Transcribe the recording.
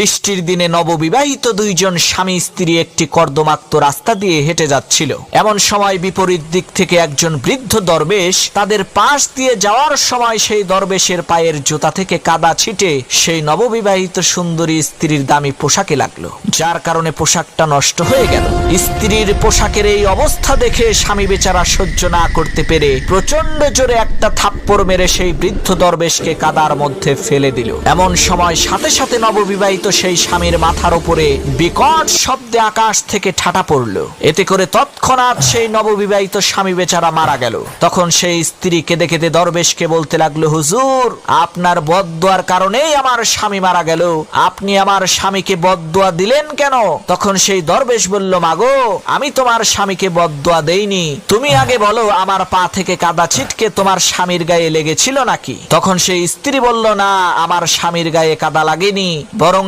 বৃষ্টির দিনে নববিবাহিত দুইজন স্বামী স্ত্রী একটি কর্দমাক্ত রাস্তা দিয়ে হেঁটে যাচ্ছিল। এমন সময় বিপরীত দিক থেকে একজন বৃদ্ধ দরবেশ তাদের পাশ দিয়ে যাওয়ার সময় সেই দরবেশের পায়ের জুতা থেকে কাদা ছিটে সেই নববিবাহিত সুন্দরী স্ত্রীর দামি পোশাকে লাগল। যার কারণে পোশাকটা নষ্ট হয়ে গেল। স্ত্রীর পোশাকের এই অবস্থা দেখে স্বামী বেচারা সহ্য না করতে পেরে প্রচণ্ড জোরে একটা থাপ্পড় মেরে সেই বৃদ্ধ দরবেশকে কাদার মধ্যে ফেলে দিল। এমন সময় সাথে সাথে নববিবাহিত সেই স্বামীর মাথার উপরে বিকট শব্দে আকাশ থেকে ঠাটা পড়ল। এতে করে তৎক্ষণাৎ সেই নববিবাহিত স্বামী বেচারা মারা গেল। তখন সেই স্ত্রী কেঁদে কেঁদে দরবেশকে বলতে লাগল, হুজুর, আপনার বদদোয়ার কারণেই আমার স্বামী মারা গেল। আপনি আমার স্বামীকে বদদোয়া দিলেন কেন? তখন সেই দরবেশ বলল, মাগো, আমি তোমার স্বামীকে বদদোয়া দেইনি। তুমি আগে বলো, আমার পা থেকে কাদা ছিটকে তোমার স্বামীর গায়ে লেগেছিল নাকি? তখন সেই স্ত্রী বলল, না, আমার স্বামীর গায়ে কাদা লাগেনি, বরং